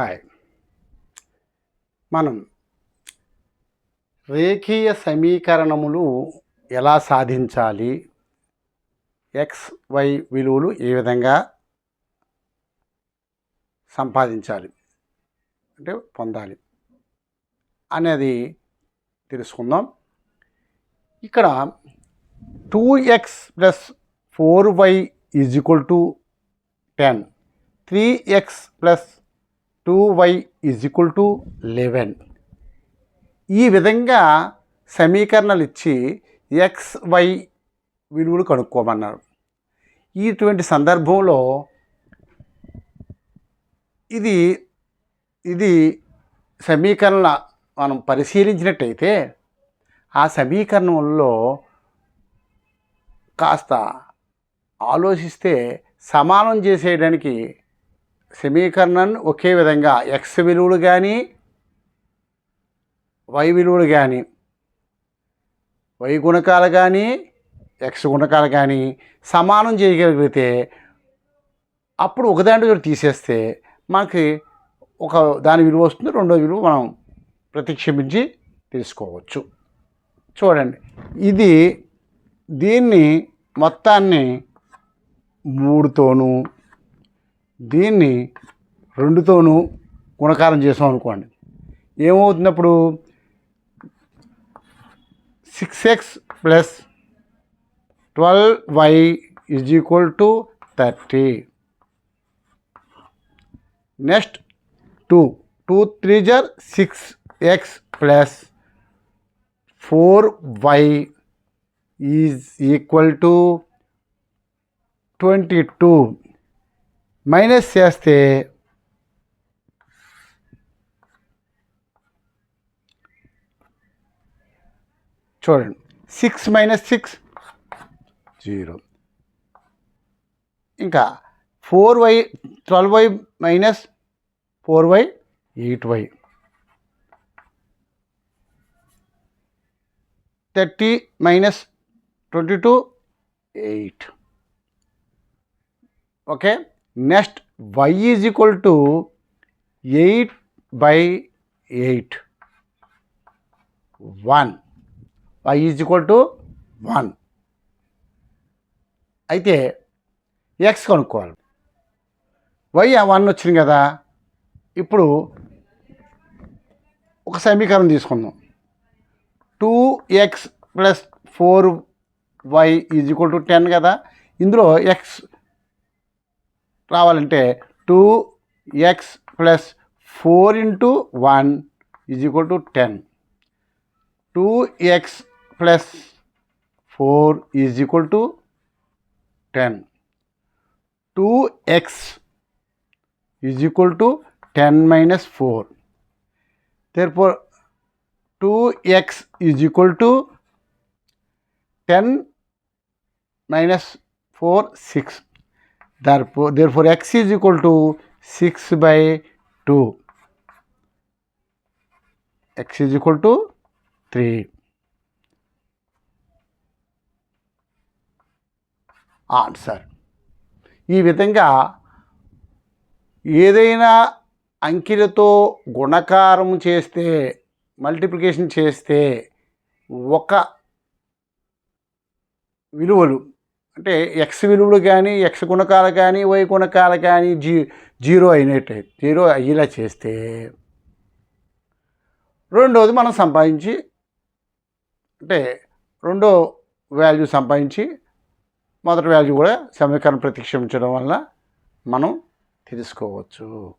Hi. మనం రేఖీయ సమీకరణములు ఎలా సాధించాలి? ఎక్స్ వై విలువలు ఏ విధంగా సంపాదించాలి? అంటే పొందాలి అనేది తెలుసుకుందాం. ఇక్కడ two x plus four y is equal to ten three x plus two y is equal to eleven. ఈ విధంగా సమీకరణలు ఇచ్చి ఎక్స్ వై విలువలు కనుక్కోమన్నారు. ఇటువంటి సందర్భంలో ఇది ఇది సమీకరణ మనం పరిశీలించినట్టయితే ఆ సమీకరణంలో కాస్త ఆలోచిస్తే సమానం చేసేయడానికి సమీకరణాన్ని ఒకే విధంగా ఎక్స్ విలువలు కానీ వై విలువలు కానీ వై గుణకాలు కానీ ఎక్స్ గుణకాలు కానీ సమానం చేయగలిగితే అప్పుడు ఒకదాంట్లో ఒకటి తీసేస్తే మనకి ఒక దాని విలువ వస్తుంది రెండో విలువ మనం ప్రతిక్షేపించి తెలుసుకోవచ్చు. చూడండి ఇది దీన్ని మొత్తాన్ని మూడుతోనూ దీన్ని రెండుతోనూ గుణకారం చేసాం అనుకోండి. ఏమవుతున్నప్పుడు six x plus twelve y is equal to thirty next two two three జర్ six x plus four y is equal to twenty two minus చేస్తే చూడండి. Six minus six. జీరో. ఇంకా four y twelve y minus four y eight y. Thirty minus twenty two eight. Okay? Next y is equal to eight by eight. One. Y is equal to one. అయితే x కనుక్కోవాలి. Why one వచ్చింది కదా. ఇప్పుడు ఒక సమీకరణం తీసుకుందాం. Two x plus four y is equal to ten కదా. ఇందులో ఎక్స్ రావాలంటే two x plus four into one is equal to ten two x plus four is equal to ten two x is equal to ten minus four therefore 2x is equal to 10 minus 4 6 therefore therefore x is equal to 6 by 2 x is equal to 3 answer ఈ విధంగా ఏదైనా అంకెలతో గుణకారం చేస్తే multiplication చేస్తే ఒక విలువలు అంటే X విలువలు కానీ ఎక్స్ గుణకాలు కానీ వై గుణకాలు కానీ జీ జీరో అయినట్టు. జీరో అయ్యేలా చేస్తే రెండోది మనం సంపాదించి అంటే రెండో వాల్యూ సంపాదించి మొదటి వాల్యూ కూడా సమీకరణం ప్రతిక్షేపించడం వల్ల మనం తెలుసుకోవచ్చు.